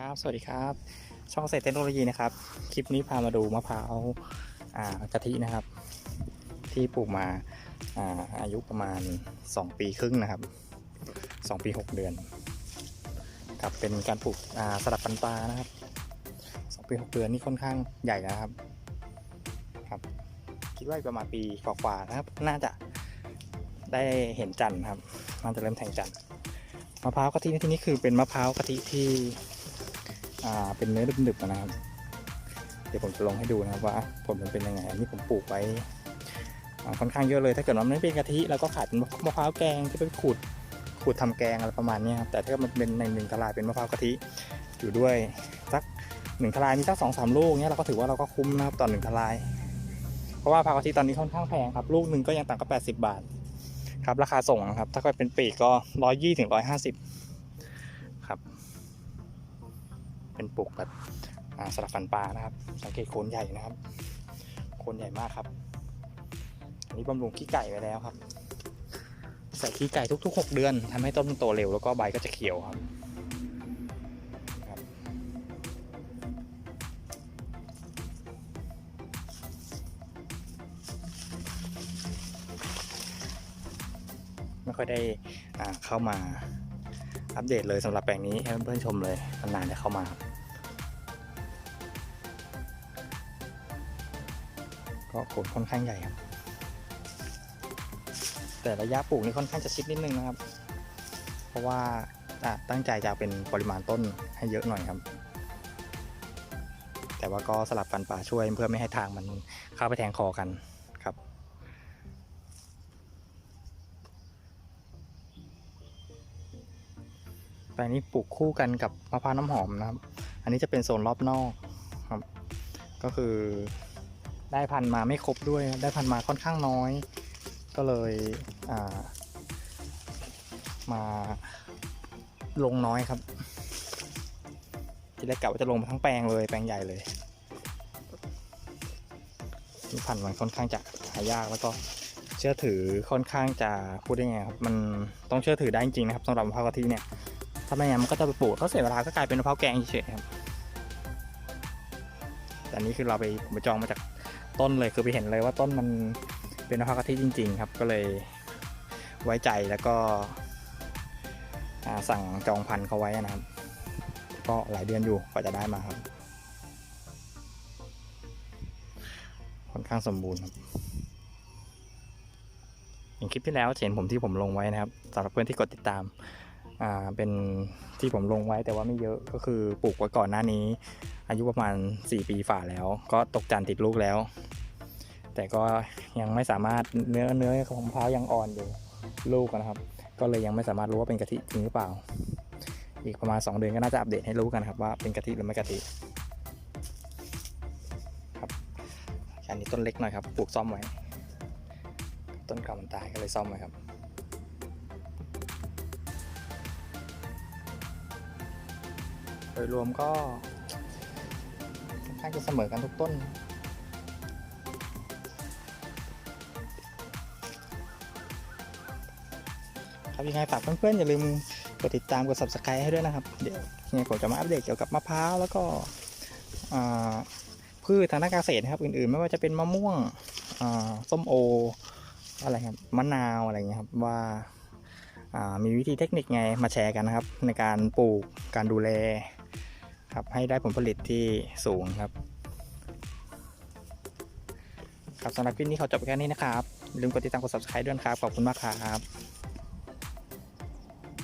ครับ สวัสดีครับ ช่องเศษเทคโนโลยีนะครับ คลิปนี้พามาดูมะพร้าวกะทินะครับ ที่ปลูกมาอาอายุประมาณ 2 ปีครึ่งนะครับ 2 ปี 6 เดือนครับเป็นการปลูกสลับปันปลานะครับ 2 ปี 6 เดือนนี่ค่อนข้างใหญ่นะครับครับ คิดว่าอีกประมาณปีกว่าๆนะครับ น่าจะได้เห็นจันทร์ครับน่าจะเริ่มแทงจันทร์มะพร้าวกะทิในที่นี้คือเป็นมะพร้าวกะทิที่ เป็นเนื้อดึบๆนะครับ เดี๋ยวผมจะลองให้ดูนะครับว่าผลมันเป็นยังไงอันนี้ผมปลูกไว้ค่อนข้างเยอะเลย ถ้าเกิดว่ามันไม่เป็นกะทิเราก็ขายเป็นมะพร้าวแกงที่ไปขูดขูดทำแกงอะไรประมาณนี้ครับแต่ถ้ามันเป็นในหนึ่งทลายเป็นมะพร้าวกะทิอยู่ด้วยสักหนึ่งทลายมีสักสองสามลูกเนี้ยเราก็ถือว่าเราก็คุ้มนะครับต่อหนึ่งทลาย เพราะว่าพากะทิตอนนี้ค่อนข้างแพงครับ ลูกหนึ่งก็ยังต่างกับแปดสิบบาท ครับราคาส่งนะครับ ถ้าเกิดเป็นปีกก็ร้อยยี่ถึงร้อยห้าสิบ เป็นปลูกแบบสลับฟันปลานะครับ สังเกตโคนใหญ่นะครับ โคนใหญ่มากครับ อันนี้บำรุงขี้ไก่ไว้แล้วครับ ใส่ขี้ไก่ทุกๆ 6 เดือนทำให้ต้นโตเร็วแล้วก็ใบก็จะเขียวครับไม่ค่อยได้เข้ามา อัปเดตเลยสำหรับแปลงนี้ให้เพื่อนๆชมเลยนานๆจะเข้ามาครับก็โคนค่อนข้างใหญ่ครับ แต่ระยะปลูกนี่ค่อนข้างจะชิดนิดนึงนะครับ เพราะว่าตั้งใจจะเป็นปริมาณต้นให้เยอะหน่อยครับ แต่ว่าก็สลับฟันป่าช่วยเพื่อไม่ให้ทางมันเข้าไปแทงคอกันครับ แปลงนี้ปลูกคู่กันกับมะพร้าวน้ำหอมนะครับ อันนี้จะเป็นโซนรอบนอกครับ ก็คือได้พันธุ์มาไม่ครบด้วย ได้พันธุ์มาค่อนข้างน้อย ก็เลยามาลงน้อยครับ ที่แรกกะว่าจะลงทั้งแปลงเลย แปลงใหญ่เลยที่พันธุ์มันค่อนข้างจะหายากแล้วก็เชื่อถือค่อนข้างจะพูดได้ไงครับ มันต้องเชื่อถือได้จริงนะครับสำหรับมะพร้าวกะทิเนี่ยาไม่งั้นมันก็จะไปปลูกเขาเสียเวลาก็กลายเป็นมะพร้าวแกงเฉยๆครับแต่นี้คือเราไปผมไปจองมาจากต้นเลยคือไปเห็นเลยว่าต้นมันเป็นมะพร้าวกะทิจริง ๆ ครับ ก็เลยไว้ใจแล้วก็สั่งจองพันธุ์เขาไว้นะครับ ก็หลายเดือนอยู่กว่าจะได้มาครับ ค่อนข้างสมบูรณ์ครับอย่างคลิปที่แล้วเห็นผมที่ผมลงไว้นะครับสำหรับเพื่อนที่กดติดตาม อ่าเป็นที่ผมลงไว้แต่ว่าไม่เยอะก็คือปลูกไว้ก่อนหน้านี้ อายุประมาณ 4 ปีฝ่าแล้ว ก็ตกจันติดลูกแล้ว แต่ก็ยังไม่สามารถเนื้อเนื้อของมะพร้าวยังอ่อนอยู่ลูกนะครับ ก็เลยยังไม่สามารถรู้ว่าเป็นกะทิจริงหรือเปล่า อีกประมาณ 2 เดือนก็น่าจะอัปเดตให้รู้กันครับว่าเป็นกะทิหรือไม่กะทิครับอันนี้ต้นเล็กหน่อยครับปลูกซ่อมไว้ต้นเก่ามันตายก็เลยซ่อมไว้ครับ โดยรวมก็ค่อนข้างจะเสมอกันทุกต้นครับยังไงฝากเพื่อนๆอย่าลืมกดติดตามกด subscribe ให้ด้วยนะครับ เดี๋ยวยังไงผมจะมาอัปเดตเกี่ยวกับมะพร้าวแล้วก็พืชทางด้านเกษตรนะครับ อื่นๆ ไม่ว่าจะเป็นมะม่วงส้มโอ อะไรครับมะนาวอะไรเงี้ยครับว่าอ่ามีวิธีเทคนิคไงมาแชร์กันนะครับ ในการปลูกการดูแล ครับให้ได้ผลผลิตที่สูงครับ ครับสำหรับคลิปนี้ขอจบไปแค่นี้นะครับลืมกดติดตามกด subscribe ด้วยครับ ขอบคุณมากครับ